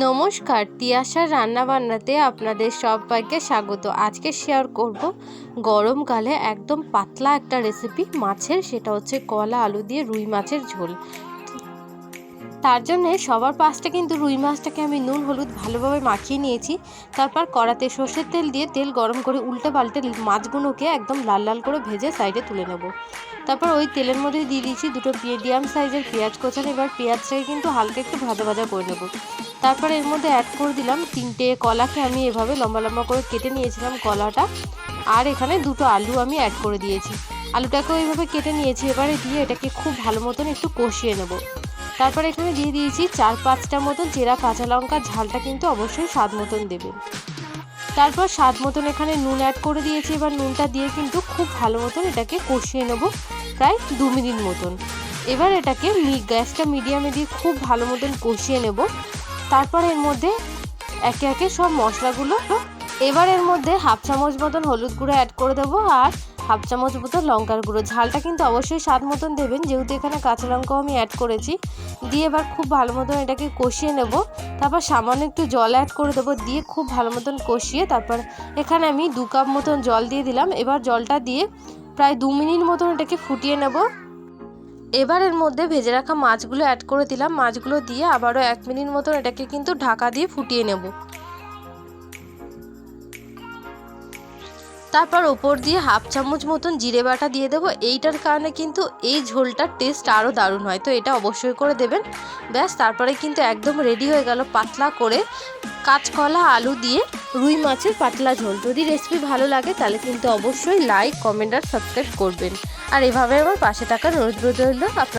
নমস্কার, তিয়াশার রান্নাবান্নাতে আপনাদের সবাইকে স্বাগত। আজকে শেয়ার করব গরমকালে একদম পাতলা একটা রেসিপি মাছের, সেটা হচ্ছে কলা, আলু দিয়ে রুই মাছের ঝোল। তার জন্য সবার পাশটা কিন্তু রুই মাছটাকে আমি নুন, হলুদ ভালোভাবে মাখিয়ে নিয়েছি। তারপর কড়াতে সর্ষের তেল দিয়ে তেল গরম করে উল্টে পাল্টে মাছগুলোকে একদম লাল লাল করে ভেজে সাইডে তুলে নেব। তারপর ওই তেলের মধ্যে দিয়ে দিয়েছি দুটো মিডিয়াম সাইজের পেঁয়াজ কোচান। এবার পেঁয়াজটাকে কিন্তু হালকা একটু ভাজা ভাজা করে নেব। তারপর এর মধ্যে অ্যাড করে দিলাম তিনটে কলাকে আমি এভাবে লম্বা লম্বা করে কেটে নিয়েছিলাম কলাটা। আর এখানে দুটো আলু আমি অ্যাড করে দিয়েছি। আলুটাকেও এইভাবে কেটে নিয়েছি। এবারে দিয়ে এটাকে খুব ভালো মতন একটু কষিয়ে নেব। তারপর এখানে দিয়ে দিয়েছি চার পাঁচটা মতন চেরা কাঁচা লঙ্কা, ঝালটা কিন্তু অবশ্যই স্বাদ মতন দেবেন তারপর স্বাদ মতন এখানে নুন অ্যাড করে দিয়েছি, এবার নুনটা দিয়ে কিন্তু খুব ভালো মতন এটাকে কষিয়ে নেব প্রায় দু মিনিট মতন। এবার এটাকে গ্যাসটা মিডিয়ামে দিয়ে খুব ভালো মতন কষিয়ে নেব। তারপর এর মধ্যে একে একে সব মশলাগুলো এবার এর মধ্যে হাফ চামচ মতন হলুদ গুঁড়ো অ্যাড করে দেবো আর হাফ চামচ মতন লঙ্কার গুঁড়ো। ঝালটা কিন্তু অবশ্যই স্বাদ মতন দেবেন। যেহেতু এখানে কাঁচা লঙ্কাও আমি অ্যাড করেছি। দিয়ে এবার খুব ভালো মতন এটাকে কষিয়ে নেব। তারপর সামান্য একটু জল অ্যাড করে দেবো। দিয়ে খুব ভালো মতন কষিয়ে তারপর এখানে আমি দু কাপ মতন জল দিয়ে দিলাম। এবার জলটা দিয়ে প্রায় দু মিনিট মতন এটাকে ফুটিয়ে নেব। এবার এর মধ্যে ভেজে রাখা মাছগুলো অ্যাড করে দিলাম। মাছগুলো দিয়ে আবারও এক মিনিট মতন এটাকে কিন্তু ঢাকা দিয়ে ফুটিয়ে নেব। তারপর ওপর দিয়ে হাফ চামচ মতন জিরে বাটা দিয়ে দেবো। এইটার কারণে কিন্তু এই ঝোলটার টেস্ট আরও দারুণ হয়। তো এটা অবশ্যই করে দেবেন। ব্যাস, তারপরে কিন্তু একদম রেডি হয়ে গেল পাতলা করে কাঁচকলা, আলু দিয়ে রুই মাছের পাতলা ঝোল। যদি রেসিপি ভালো লাগে, তাহলে কিন্তু অবশ্যই লাইক কমেন্ট আর সাবস্ক্রাইব করবেন। আর এভাবে আমার পাশে থাকার অনুরোধ রইল। আপনার